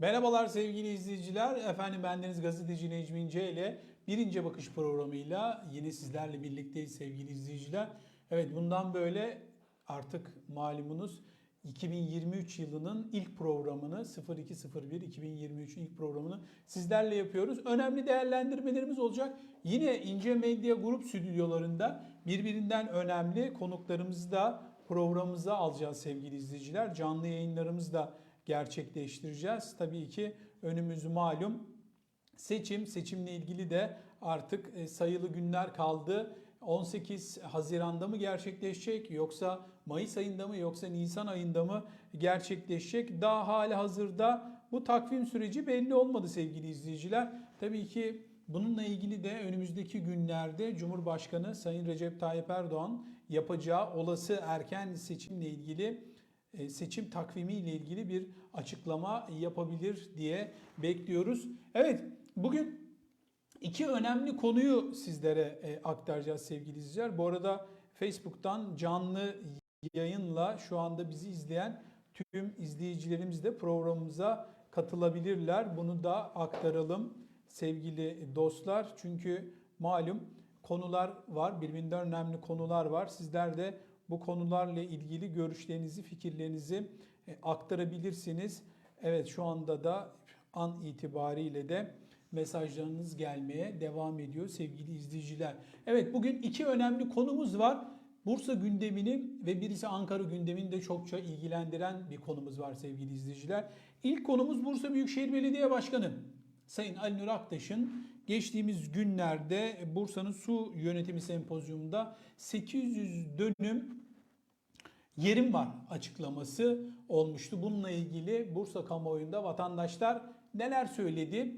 Merhabalar sevgili izleyiciler. Efendim bendeniz gazeteci Necmi İnce ile Birinci Bakış programıyla yine sizlerle birlikteyiz sevgili izleyiciler. Evet bundan böyle artık malumunuz 2023 yılının ilk programını 0201 2023'ün ilk programını sizlerle yapıyoruz. Önemli değerlendirmelerimiz olacak. Yine İnce Medya Grup stüdyolarında birbirinden önemli konuklarımızı da programımıza alacağız sevgili izleyiciler. Canlı yayınlarımızı da gerçekleştireceğiz. Tabii ki önümüz malum seçim. Seçimle ilgili de artık e, sayılı günler kaldı. 18 Haziran'da mı gerçekleşecek yoksa Mayıs ayında mı yoksa Nisan ayında mı gerçekleşecek? Daha hali hazırda bu takvim süreci belli olmadı sevgili izleyiciler. Tabii ki bununla ilgili de önümüzdeki günlerde Cumhurbaşkanı Sayın Recep Tayyip Erdoğan yapacağı olası erken seçimle ilgili seçim takvimi ile ilgili bir açıklama yapabilir diye bekliyoruz. Evet, bugün iki önemli konuyu sizlere e, aktaracağız sevgili izleyiciler. Bu arada Facebook'tan canlı yayınla şu anda bizi izleyen tüm izleyicilerimiz de programımıza katılabilirler. Bunu da aktaralım sevgili dostlar. Çünkü malum konular var, birbirinden önemli konular var. Sizler de bu konularla ilgili görüşlerinizi, fikirlerinizi e, aktarabilirsiniz. Evet şu anda da an itibariyle de mesajlarınız gelmeye devam ediyor sevgili izleyiciler. Evet bugün iki önemli konumuz var. Bursa gündemini ve birisi Ankara gündemini de çokça ilgilendiren bir konumuz var sevgili izleyiciler. İlk konumuz Bursa Büyükşehir Belediye Başkanı Sayın Ali Nur Aktaş'ın geçtiğimiz günlerde Bursa'nın su yönetimi sempozyumunda 800 dönüm yerim var açıklaması olmuştu. Bununla ilgili Bursa kamuoyunda vatandaşlar neler söyledi?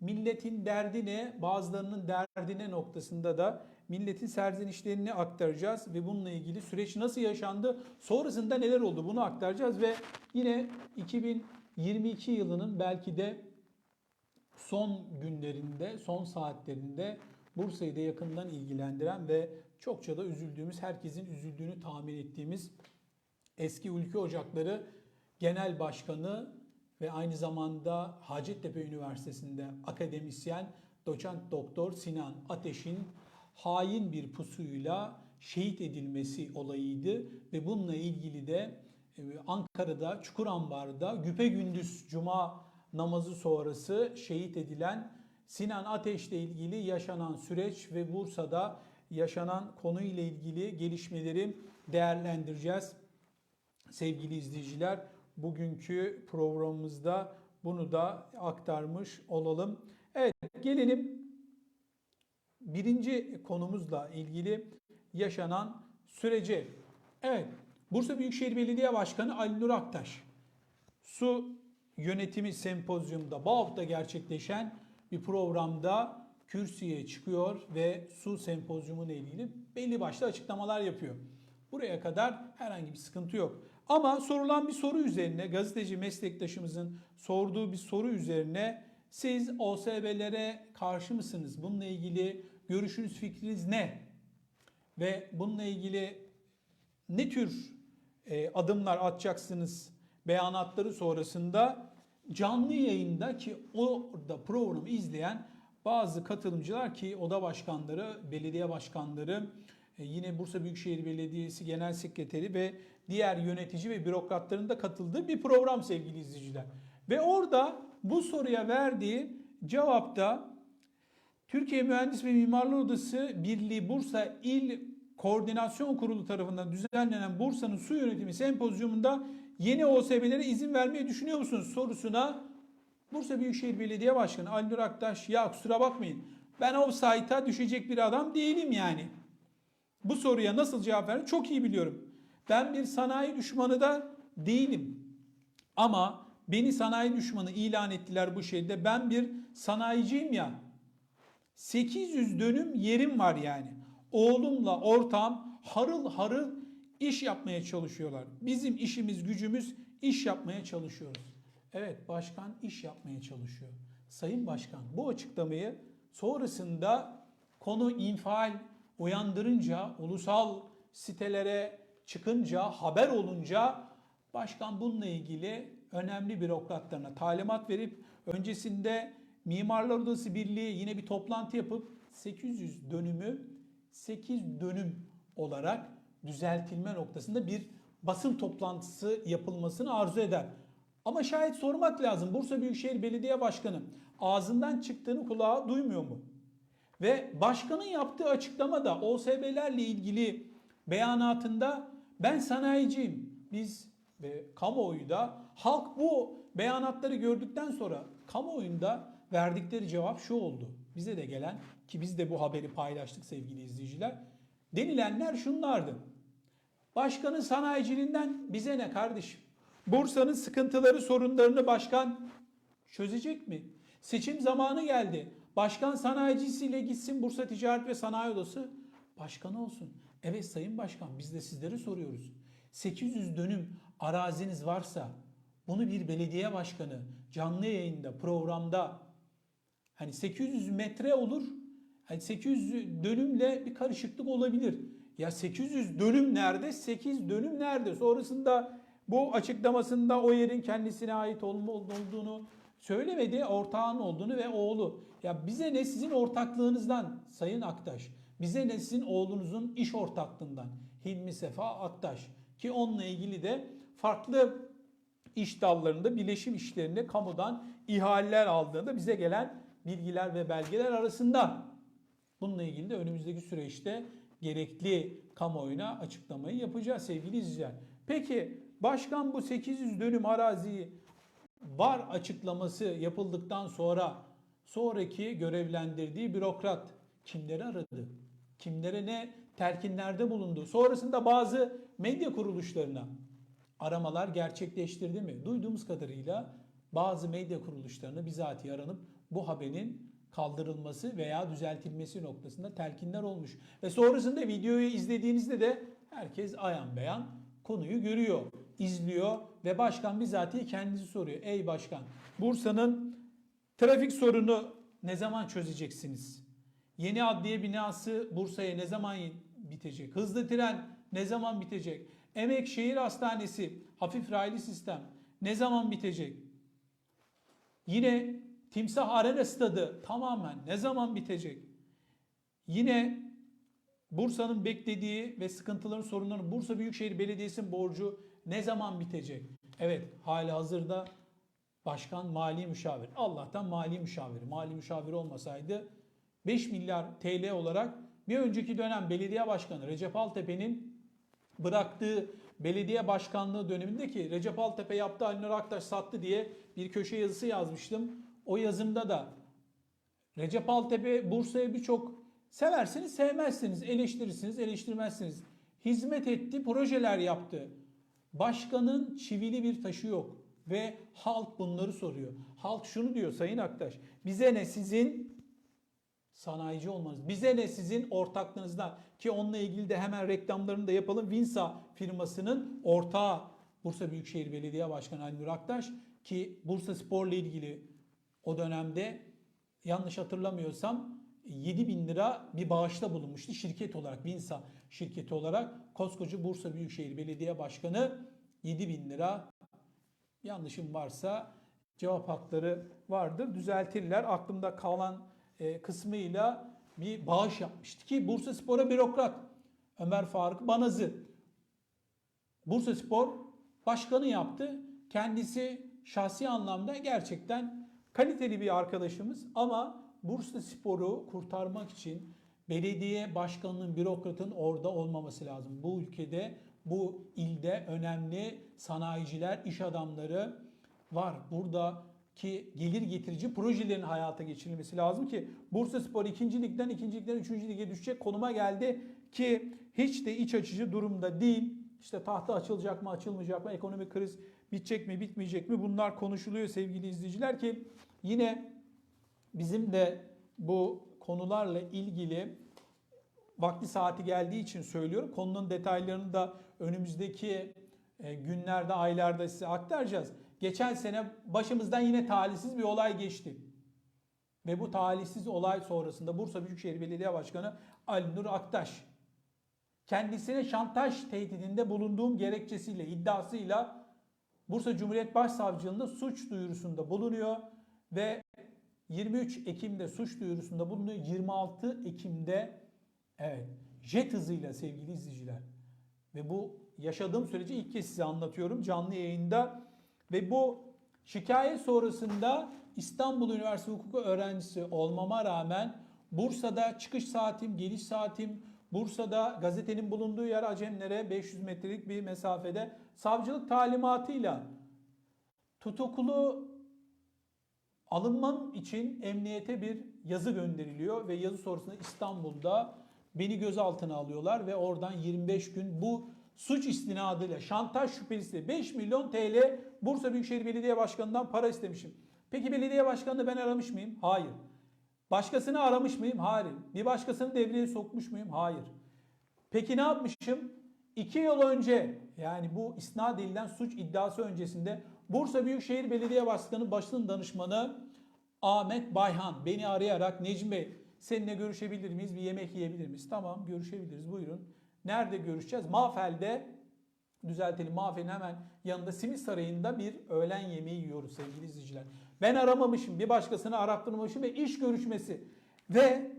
Milletin derdine, bazılarının derdine noktasında da milletin serzenişlerini aktaracağız ve bununla ilgili süreç nasıl yaşandı, sonrasında neler oldu bunu aktaracağız ve yine 2022 yılının belki de son günlerinde, son saatlerinde Bursa'yı da yakından ilgilendiren ve çokça da üzüldüğümüz, herkesin üzüldüğünü tahmin ettiğimiz eski Ülke Ocakları Genel Başkanı ve aynı zamanda Hacettepe Üniversitesi'nde akademisyen doçent doktor Sinan Ateş'in hain bir pusuyla şehit edilmesi olayıydı ve bununla ilgili de e, Ankara'da Çukurambar'da güpegündüz cuma namazı sonrası şehit edilen Sinan Ateş'le ilgili yaşanan süreç ve Bursa'da yaşanan konuyla ilgili gelişmeleri değerlendireceğiz. Sevgili izleyiciler, bugünkü programımızda bunu da aktarmış olalım. Evet, gelelim birinci konumuzla ilgili yaşanan sürece. Evet, Bursa Büyükşehir Belediye Başkanı Ali Nur Aktaş, su yönetimi sempozyumda Bağut'ta gerçekleşen bir programda kürsüye çıkıyor ve su sempozyumuna ilgili belli başlı açıklamalar yapıyor. Buraya kadar herhangi bir sıkıntı yok. Ama sorulan bir soru üzerine gazeteci meslektaşımızın sorduğu bir soru üzerine siz OSB'lere karşı mısınız? Bununla ilgili görüşünüz, fikriniz ne? Ve bununla ilgili ne tür e, adımlar atacaksınız beyanatları sonrasında canlı yayında ki orada programı izleyen bazı katılımcılar ki oda başkanları, belediye başkanları, e, yine Bursa Büyükşehir Belediyesi Genel Sekreteri ve diğer yönetici ve bürokratların da katıldığı bir program sevgili izleyiciler. Ve orada bu soruya verdiği cevapta Türkiye Mühendis ve Mimarlar Odası Birliği Bursa İl Koordinasyon Kurulu tarafından düzenlenen Bursa'nın su yönetimi sempozyumunda yeni OSB'lere izin vermeyi düşünüyor musunuz sorusuna Bursa Büyükşehir Belediye Başkanı Ali Nur Aktaş ya kusura bakmayın ben o sayta düşecek bir adam değilim yani. Bu soruya nasıl cevap verdim çok iyi biliyorum. Ben bir sanayi düşmanı da değilim. Ama beni sanayi düşmanı ilan ettiler bu şeyde. Ben bir sanayiciyim ya. 800 dönüm yerim var yani. Oğlumla ortağım harıl harıl iş yapmaya çalışıyorlar. Bizim işimiz gücümüz iş yapmaya çalışıyoruz. Evet başkan iş yapmaya çalışıyor. Sayın Başkan bu açıklamayı sonrasında konu infial uyandırınca, ulusal sitelere çıkınca, haber olunca başkan bununla ilgili önemli bürokratlarına talimat verip öncesinde Mimarlar Odası Birliği yine bir toplantı yapıp 800 dönümü 8 dönüm olarak düzeltilme noktasında bir basın toplantısı yapılmasını arzu eder. Ama şayet sormak lazım. Bursa Büyükşehir Belediye Başkanı ağzından çıktığını kulağa duymuyor mu? Ve başkanın yaptığı açıklamada OSB'lerle ilgili beyanatında ben sanayiciyim. Biz ve kamuoyu da halk bu beyanatları gördükten sonra kamuoyunda verdikleri cevap şu oldu. Bize de gelen ki biz de bu haberi paylaştık sevgili izleyiciler. Denilenler şunlardı. Başkanın sanayiciliğinden bize ne kardeşim? Bursa'nın sıkıntıları, sorunlarını başkan çözecek mi? Seçim zamanı geldi. Başkan sanayicisiyle gitsin Bursa Ticaret ve Sanayi Odası başkanı olsun. Evet Sayın Başkan biz de sizlere soruyoruz. 800 dönüm araziniz varsa bunu bir belediye başkanı canlı yayında, programda hani 800 metre olur. Hani 800 dönümle bir karışıklık olabilir. Ya 800 dönüm nerede? 8 dönüm nerede? Sonrasında bu açıklamasında o yerin kendisine ait olduğunu söylemedi. Ortağın olduğunu ve oğlu. Ya bize ne sizin ortaklığınızdan Sayın Aktaş. Bize ne sizin oğlunuzun iş ortaklığından Hilmi Sefa Aktaş. Ki onunla ilgili de farklı iş dallarında bileşim işlerinde kamudan ihaleler aldığında bize gelen bilgiler ve belgeler arasında. Bununla ilgili de önümüzdeki süreçte gerekli kamuoyuna açıklamayı yapacağız sevgili izleyiciler. Peki başkan bu 800 dönüm araziyi var açıklaması yapıldıktan sonra sonraki görevlendirdiği bürokrat kimleri aradı? Kimlere ne telkinlerde bulundu? Sonrasında bazı medya kuruluşlarına aramalar gerçekleştirdi mi? Duyduğumuz kadarıyla bazı medya kuruluşlarına bizatihi aranıp bu haberin kaldırılması veya düzeltilmesi noktasında telkinler olmuş. Ve sonrasında videoyu izlediğinizde de herkes ayan beyan konuyu görüyor, izliyor ve başkan bizatihi kendisi soruyor. Ey başkan Bursa'nın trafik sorunu ne zaman çözeceksiniz? Yeni adliye binası Bursa'ya ne zaman bitecek? Hızlı tren ne zaman bitecek? Emek Şehir Hastanesi hafif raylı sistem ne zaman bitecek? Yine Timsah Arena Stadı tamamen ne zaman bitecek? Yine Bursa'nın beklediği ve sıkıntıların sorunların Bursa Büyükşehir Belediyesi'nin borcu ne zaman bitecek? Evet hali hazırda başkan mali müşavir. Allah'tan mali müşavir. Mali müşavir olmasaydı 5 milyar TL olarak bir önceki dönem belediye başkanı Recep Altepe'nin bıraktığı belediye başkanlığı dönemindeki Recep Altepe yaptı Ali Nur Aktaş sattı diye bir köşe yazısı yazmıştım. O yazımda da Recep Altepe Bursa'ya birçok seversiniz sevmezsiniz, eleştirirsiniz, eleştirmezsiniz. Hizmet etti, projeler yaptı. Başkanın çivili bir taşı yok ve halk bunları soruyor. Halk şunu diyor Sayın Aktaş. Bize ne sizin sanayici olmanız. Bize ne sizin ortaklığınızdan ki onunla ilgili de hemen reklamlarını da yapalım. Vinsa firmasının ortağı Bursa Büyükşehir Belediye Başkanı Ali Nur Aktaş ki Bursa Spor'la ilgili o dönemde yanlış hatırlamıyorsam 7 bin lira bir bağışta bulunmuştu şirket olarak Vinsa şirketi olarak. Koskoca Bursa Büyükşehir Belediye Başkanı 7 bin lira yanlışım varsa cevap hakları vardır düzeltirler. Aklımda kalan e, kısmıyla bir bağış yapmıştı ki Bursa Spor'a bürokrat Ömer Faruk Banazı. Bursa Spor başkanı yaptı. Kendisi şahsi anlamda gerçekten kaliteli bir arkadaşımız ama Bursa Spor'u kurtarmak için belediye başkanının, bürokratın orada olmaması lazım. Bu ülkede, bu ilde önemli sanayiciler, iş adamları var. Burada ki gelir getirici projelerin hayata geçirilmesi lazım ki Bursa Spor 2. ligden 2. ligden 3. lige düşecek konuma geldi ki hiç de iç açıcı durumda değil. İşte tahta açılacak mı açılmayacak mı ekonomik kriz bitecek mi bitmeyecek mi bunlar konuşuluyor sevgili izleyiciler ki yine bizim de bu konularla ilgili vakti saati geldiği için söylüyorum. Konunun detaylarını da önümüzdeki e, günlerde, aylarda size aktaracağız. Geçen sene başımızdan yine talihsiz bir olay geçti. Ve bu talihsiz olay sonrasında Bursa Büyükşehir Belediye Başkanı Ali Nur Aktaş kendisine şantaj tehdidinde bulunduğum gerekçesiyle, iddiasıyla Bursa Cumhuriyet Başsavcılığında suç duyurusunda bulunuyor ve 23 Ekim'de suç duyurusunda bulunuyor. 26 Ekim'de evet jet hızıyla sevgili izleyiciler ve bu yaşadığım süreci ilk kez size anlatıyorum canlı yayında ve bu şikayet sonrasında İstanbul Üniversitesi Hukuku öğrencisi olmama rağmen Bursa'da çıkış saatim, geliş saatim, Bursa'da gazetenin bulunduğu yer Acemlere 500 metrelik bir mesafede savcılık talimatıyla tutuklu alınmam için emniyete bir yazı gönderiliyor ve yazı sonrasında İstanbul'da beni gözaltına alıyorlar ve oradan 25 gün bu suç istinadıyla şantaj şüphelisi 5 milyon TL Bursa Büyükşehir Belediye Başkanı'ndan para istemişim. Peki belediye başkanını ben aramış mıyım? Hayır. Başkasını aramış mıyım? Hayır. Bir başkasını devreye sokmuş muyum? Hayır. Peki ne yapmışım? İki yıl önce yani bu isnat edilen suç iddiası öncesinde Bursa Büyükşehir Belediye Başkanı başının danışmanı Ahmet Bayhan beni arayarak Necmi Bey seninle görüşebilir miyiz? Bir yemek yiyebilir miyiz? Tamam görüşebiliriz buyurun. Nerede görüşeceğiz? Mafel'de düzeltelim Mafel'in hemen yanında Simit Sarayı'nda bir öğlen yemeği yiyoruz sevgili izleyiciler. Ben aramamışım bir başkasını arattırmamışım ve iş görüşmesi ve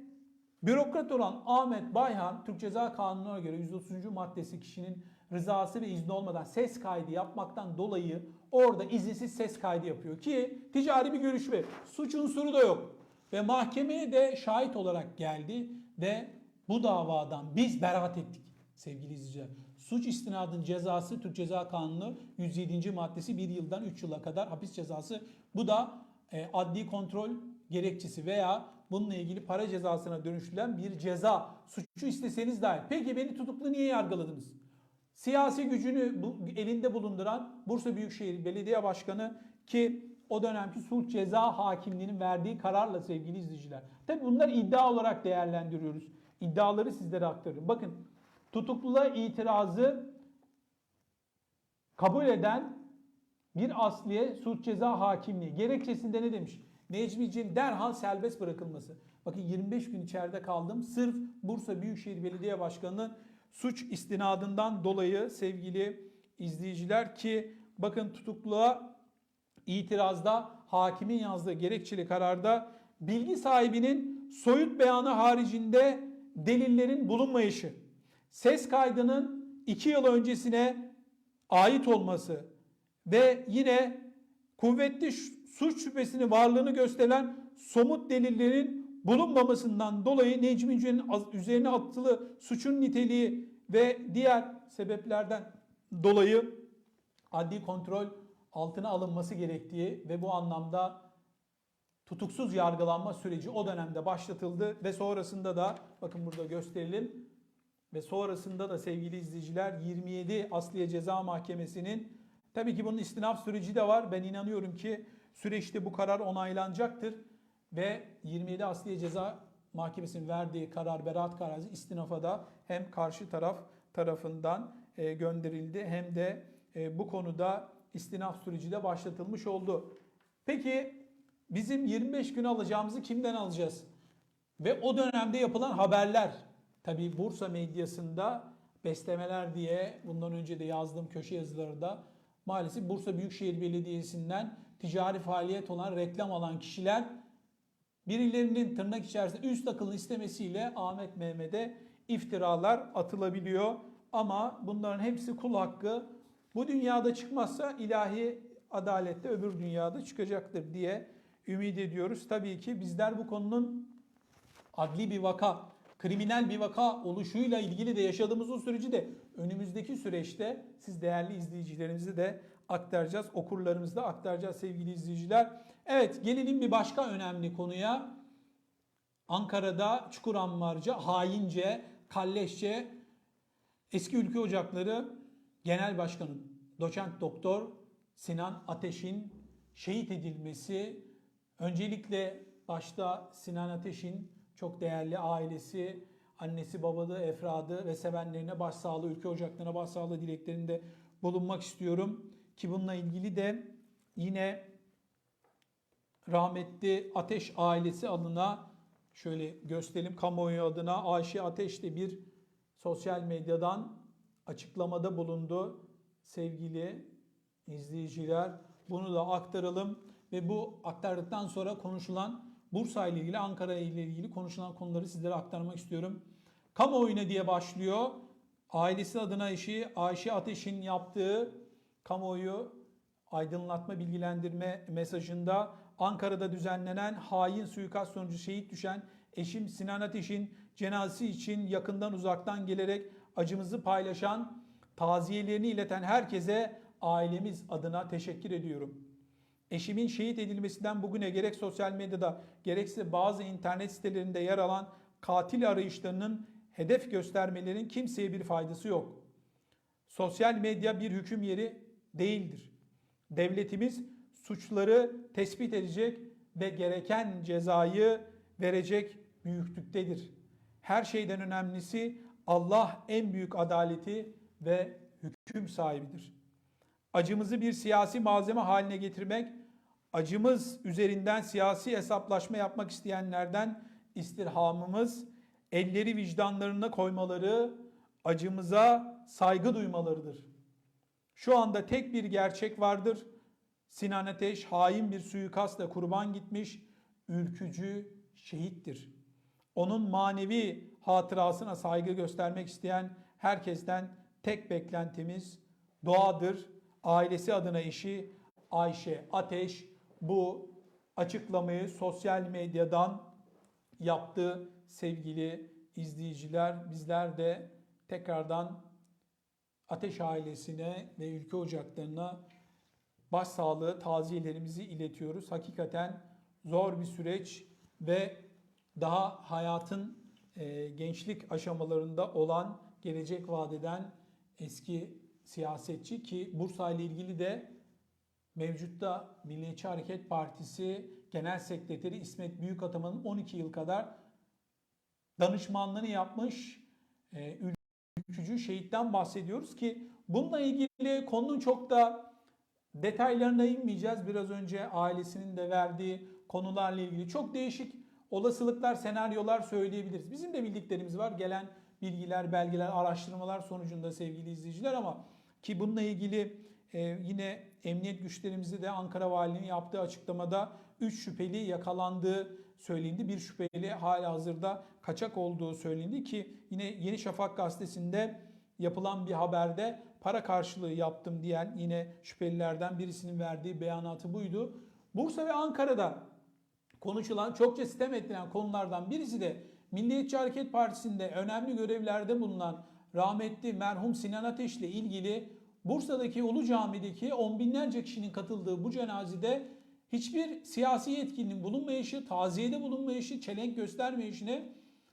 Bürokrat olan Ahmet Bayhan Türk Ceza Kanunu'na göre 130. maddesi kişinin rızası ve izni olmadan ses kaydı yapmaktan dolayı orada izinsiz ses kaydı yapıyor ki ticari bir görüşme suç unsuru da yok ve mahkemeye de şahit olarak geldi ve bu davadan biz beraat ettik sevgili izleyiciler. Suç istinadın cezası Türk Ceza Kanunu 107. maddesi 1 yıldan 3 yıla kadar hapis cezası. Bu da e, adli kontrol gerekçesi veya bununla ilgili para cezasına dönüştürülen bir ceza. Suçu isteseniz dahi. Peki beni tutuklu niye yargıladınız? Siyasi gücünü bu, elinde bulunduran Bursa Büyükşehir Belediye Başkanı ki o dönemki sulh ceza hakimliğinin verdiği kararla sevgili izleyiciler. Tabi bunları iddia olarak değerlendiriyoruz. İddiaları sizlere aktarıyorum. Bakın tutukluluğa itirazı kabul eden bir asliye suç ceza hakimliği. Gerekçesinde ne demiş? Necmi'cin derhal serbest bırakılması. Bakın 25 gün içeride kaldım. Sırf Bursa Büyükşehir Belediye Başkanı'nın suç istinadından dolayı sevgili izleyiciler ki bakın tutukluluğa itirazda hakimin yazdığı gerekçeli kararda bilgi sahibinin soyut beyanı haricinde delillerin bulunmayışı, ses kaydının 2 yıl öncesine ait olması ve yine kuvvetli suç şüphesini varlığını gösteren somut delillerin bulunmamasından dolayı Necmi Yücel'in üzerine attığı suçun niteliği ve diğer sebeplerden dolayı adli kontrol altına alınması gerektiği ve bu anlamda tutuksuz yargılanma süreci o dönemde başlatıldı ve sonrasında da bakın burada gösterelim ve sonrasında da sevgili izleyiciler 27 Asliye Ceza Mahkemesi'nin tabii ki bunun istinaf süreci de var. Ben inanıyorum ki süreçte bu karar onaylanacaktır ve 27 Asliye Ceza Mahkemesi'nin verdiği karar beraat kararı istinafa da hem karşı taraf tarafından e, gönderildi hem de e, bu konuda istinaf süreci de başlatılmış oldu. Peki bizim 25 gün alacağımızı kimden alacağız? Ve o dönemde yapılan haberler tabi Bursa medyasında beslemeler diye bundan önce de yazdığım köşe yazılarında maalesef Bursa Büyükşehir Belediyesi'nden ticari faaliyet olan reklam alan kişiler birilerinin tırnak içerisinde üst akıllı istemesiyle Ahmet Mehmet'e iftiralar atılabiliyor. Ama bunların hepsi kul hakkı. Bu dünyada çıkmazsa ilahi adalette öbür dünyada çıkacaktır diye ümit ediyoruz. Tabii ki bizler bu konunun adli bir vaka, kriminal bir vaka oluşuyla ilgili de yaşadığımız o süreci de önümüzdeki süreçte siz değerli izleyicilerimizi de aktaracağız. Okurlarımızı da aktaracağız sevgili izleyiciler. Evet gelelim bir başka önemli konuya. Ankara'da Çukurambarca haince, kalleşçe eski ülke ocakları genel başkanı doçent doktor Sinan Ateş'in şehit edilmesi öncelikle başta Sinan Ateş'in çok değerli ailesi, annesi, babalı, efradı ve sevenlerine başsağlığı, ülke ocaklarına başsağlığı dileklerinde bulunmak istiyorum. Ki bununla ilgili de yine rahmetli Ateş ailesi adına şöyle gösterelim kamuoyu adına Ayşe Ateş de bir sosyal medyadan açıklamada bulundu. Sevgili izleyiciler. Bunu da aktaralım ve bu aktardıktan sonra konuşulan Bursa ile ilgili, Ankara ile ilgili konuşulan konuları sizlere aktarmak istiyorum. Kamuoyuna diye başlıyor. Ailesi adına eşi Ayşe Ateş'in yaptığı kamuoyu aydınlatma bilgilendirme mesajında Ankara'da düzenlenen hain suikast sonucu şehit düşen eşim Sinan Ateş'in cenazesi için yakından uzaktan gelerek acımızı paylaşan, taziyelerini ileten herkese ailemiz adına teşekkür ediyorum. Eşimin şehit edilmesinden bugüne gerek sosyal medyada gerekse bazı internet sitelerinde yer alan katil arayışlarının hedef göstermelerin kimseye bir faydası yok. Sosyal medya bir hüküm yeri değildir. Devletimiz suçları tespit edecek ve gereken cezayı verecek büyüklüktedir. Her şeyden önemlisi Allah en büyük adaleti ve hüküm sahibidir. Acımızı bir siyasi malzeme haline getirmek, acımız üzerinden siyasi hesaplaşma yapmak isteyenlerden istirhamımız, elleri vicdanlarına koymaları, acımıza saygı duymalarıdır. Şu anda tek bir gerçek vardır. Sinan Ateş hain bir suikastla kurban gitmiş, ülkücü şehittir. Onun manevi hatırasına saygı göstermek isteyen herkesten tek beklentimiz duadır. Ailesi adına eşi Ayşe Ateş bu açıklamayı sosyal medyadan yaptı sevgili izleyiciler. Bizler de tekrardan Ateş ailesine ve ülke ocaklarına başsağlığı taziyelerimizi iletiyoruz. Hakikaten zor bir süreç ve daha hayatın e, gençlik aşamalarında olan gelecek vadeden eski siyasetçi ki Bursa ile ilgili de mevcutta Milliyetçi Hareket Partisi Genel Sekreteri İsmet Büyükataman'ın 12 yıl kadar danışmanlığını yapmış e, ülkücü şehitten bahsediyoruz ki bununla ilgili konunun çok da detaylarına inmeyeceğiz. Biraz önce ailesinin de verdiği konularla ilgili çok değişik olasılıklar, senaryolar söyleyebiliriz. Bizim de bildiklerimiz var. Gelen bilgiler, belgeler, araştırmalar sonucunda sevgili izleyiciler ama ki bununla ilgili e, yine emniyet güçlerimizi de Ankara Valiliğinin yaptığı açıklamada 3 şüpheli yakalandığı söylendi. Bir şüpheli hala hazırda kaçak olduğu söylendi ki yine Yeni Şafak gazetesinde yapılan bir haberde para karşılığı yaptım diyen yine şüphelilerden birisinin verdiği beyanatı buydu. Bursa ve Ankara'da konuşulan çokça sitem edilen konulardan birisi de Milliyetçi Hareket Partisi'nde önemli görevlerde bulunan rahmetli merhum Sinan Ateş ile ilgili Bursa'daki Ulu Cami'deki on binlerce kişinin katıldığı bu cenazede hiçbir siyasi yetkilinin bulunmayışı, taziyede bulunmayışı, çelenk göstermeyişine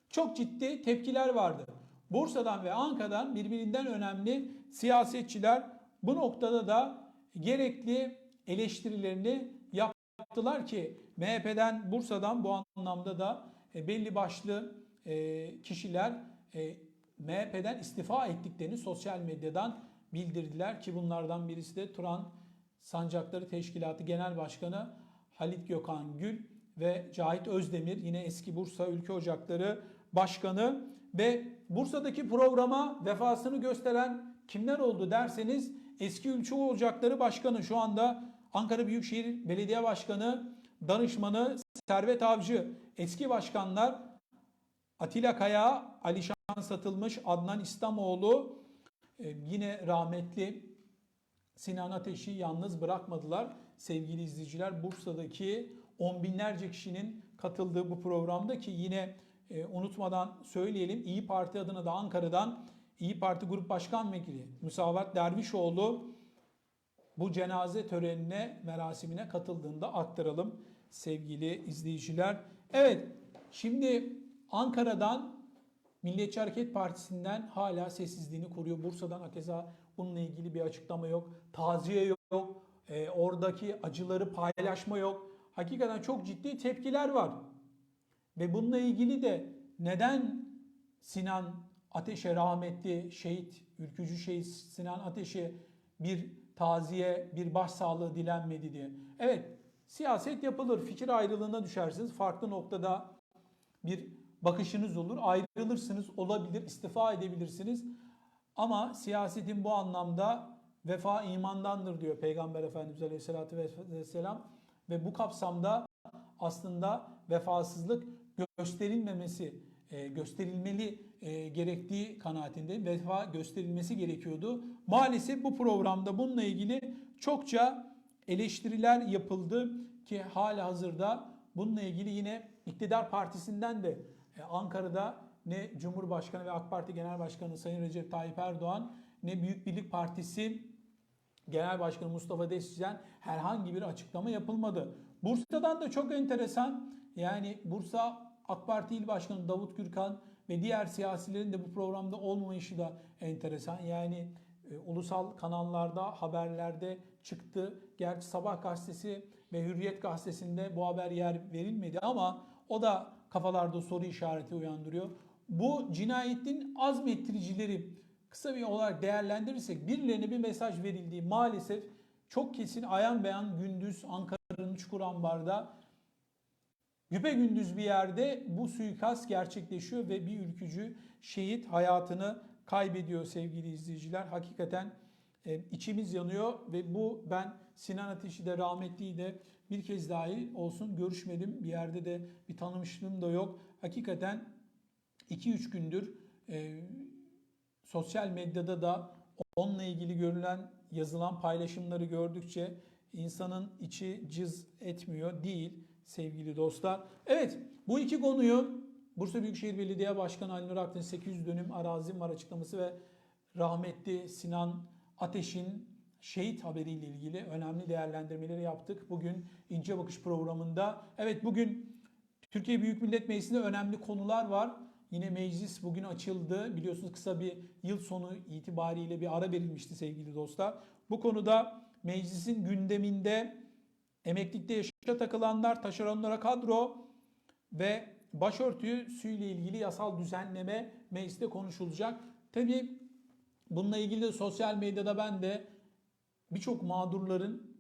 çok ciddi tepkiler vardı. Bursa'dan ve Ankara'dan birbirinden önemli siyasetçiler bu noktada da gerekli eleştirilerini yaptılar ki MHP'den Bursa'dan bu anlamda da e, belli başlı e, kişiler e, MHP'den istifa ettiklerini sosyal medyadan bildirdiler ki bunlardan birisi de Turan Sancakları Teşkilatı Genel Başkanı Halit Gökhan Gül ve Cahit Özdemir yine eski Bursa Ülke Ocakları Başkanı ve Bursa'daki programa vefasını gösteren kimler oldu derseniz eski Ülke Ocakları Başkanı şu anda Ankara Büyükşehir Belediye Başkanı danışmanı Servet Avcı, eski başkanlar Atilla Kaya, Alişan Satılmış, Adnan İslamoğlu, e, yine rahmetli Sinan Ateş'i yalnız bırakmadılar. Sevgili izleyiciler Bursa'daki on binlerce kişinin katıldığı bu programda ki yine e, unutmadan söyleyelim İyi Parti adına da Ankara'dan İyi Parti Grup Başkan Vekili Musavat Dervişoğlu bu cenaze törenine, merasimine katıldığında aktaralım sevgili izleyiciler. Evet, şimdi Ankara'dan Milliyetçi Hareket Partisi'nden hala sessizliğini koruyor. Bursa'dan hakeza bununla ilgili bir açıklama yok. Taziye yok. E, oradaki acıları paylaşma yok. Hakikaten çok ciddi tepkiler var. Ve bununla ilgili de neden Sinan Ateş'e rahmetli şehit, ülkücü şehit Sinan Ateş'e bir taziye, bir başsağlığı dilenmedi diye. Evet, siyaset yapılır, fikir ayrılığına düşersiniz. Farklı noktada bir bakışınız olur, ayrılırsınız, olabilir, istifa edebilirsiniz. Ama siyasetin bu anlamda vefa imandandır diyor Peygamber Efendimiz Aleyhisselatü Vesselam. Ve bu kapsamda aslında vefasızlık gösterilmemesi, e, gösterilmeli e, gerektiği kanaatinde vefa gösterilmesi gerekiyordu. Maalesef bu programda bununla ilgili çokça eleştiriler yapıldı ki hala hazırda bununla ilgili yine iktidar partisinden de Ankara'da ne Cumhurbaşkanı ve AK Parti Genel Başkanı Sayın Recep Tayyip Erdoğan ne Büyük Birlik Partisi Genel Başkanı Mustafa Desçi'den herhangi bir açıklama yapılmadı. Bursa'dan da çok enteresan. Yani Bursa AK Parti İl Başkanı Davut Gürkan ve diğer siyasilerin de bu programda olmayışı da enteresan. Yani e, ulusal kanallarda, haberlerde çıktı. Gerçi Sabah gazetesi ve Hürriyet gazetesinde bu haber yer verilmedi ama o da kafalarda soru işareti uyandırıyor. Bu cinayetin azmettiricileri kısa bir olarak değerlendirirsek birilerine bir mesaj verildiği maalesef çok kesin ayan beyan gündüz Ankara'nın Çukurambar'da güpe gündüz bir yerde bu suikast gerçekleşiyor ve bir ülkücü şehit hayatını kaybediyor sevgili izleyiciler. Hakikaten e, içimiz yanıyor ve bu ben Sinan Ateş'i de rahmetliyi de bir kez dahi olsun görüşmedim. Bir yerde de bir tanımışlığım da yok. Hakikaten 2-3 gündür e, sosyal medyada da onunla ilgili görülen yazılan paylaşımları gördükçe insanın içi cız etmiyor değil sevgili dostlar. Evet bu iki konuyu Bursa Büyükşehir Belediye Başkanı Ali Nur Akdeniz 800 dönüm arazim var açıklaması ve rahmetli Sinan Ateş'in şehit haberiyle ilgili önemli değerlendirmeleri yaptık. Bugün İnce Bakış programında. Evet bugün Türkiye Büyük Millet Meclisi'nde önemli konular var. Yine meclis bugün açıldı. Biliyorsunuz kısa bir yıl sonu itibariyle bir ara verilmişti sevgili dostlar. Bu konuda meclisin gündeminde emeklilikte yaşa takılanlar, taşeronlara kadro ve başörtüsüyle ilgili yasal düzenleme mecliste konuşulacak. Tabii bununla ilgili de sosyal medyada ben de birçok mağdurların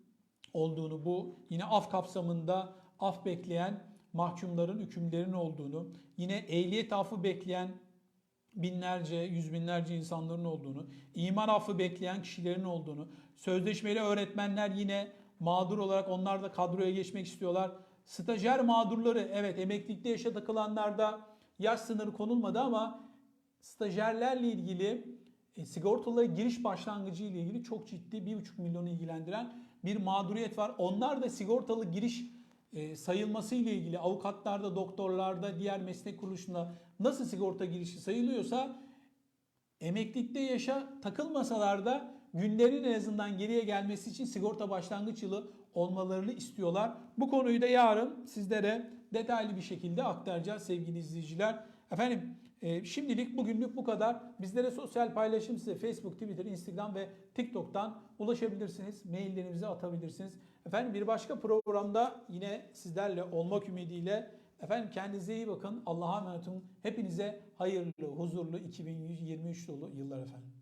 olduğunu, bu yine af kapsamında af bekleyen mahkumların, hükümlerin olduğunu, yine ehliyet affı bekleyen binlerce, yüz binlerce insanların olduğunu, iman affı bekleyen kişilerin olduğunu, sözleşmeli öğretmenler yine mağdur olarak onlar da kadroya geçmek istiyorlar. Stajyer mağdurları evet emeklilikte yaşa takılanlarda yaş sınırı konulmadı ama stajyerlerle ilgili e, sigortalara giriş başlangıcı ile ilgili çok ciddi 1,5 milyonu ilgilendiren bir mağduriyet var. Onlar da sigortalı giriş e, sayılması ile ilgili avukatlarda, doktorlarda, diğer meslek kuruluşunda nasıl sigorta girişi sayılıyorsa emeklilikte yaşa takılmasalar da günlerin en azından geriye gelmesi için sigorta başlangıç yılı olmalarını istiyorlar. Bu konuyu da yarın sizlere detaylı bir şekilde aktaracağız sevgili izleyiciler. Efendim e, şimdilik bugünlük bu kadar. Bizlere sosyal paylaşım size Facebook, Twitter, Instagram ve TikTok'tan ulaşabilirsiniz. Maillerinizi atabilirsiniz. Efendim bir başka programda yine sizlerle olmak ümidiyle efendim kendinize iyi bakın. Allah'a emanet olun. Hepinize hayırlı, huzurlu 2023 dolu yıllar efendim.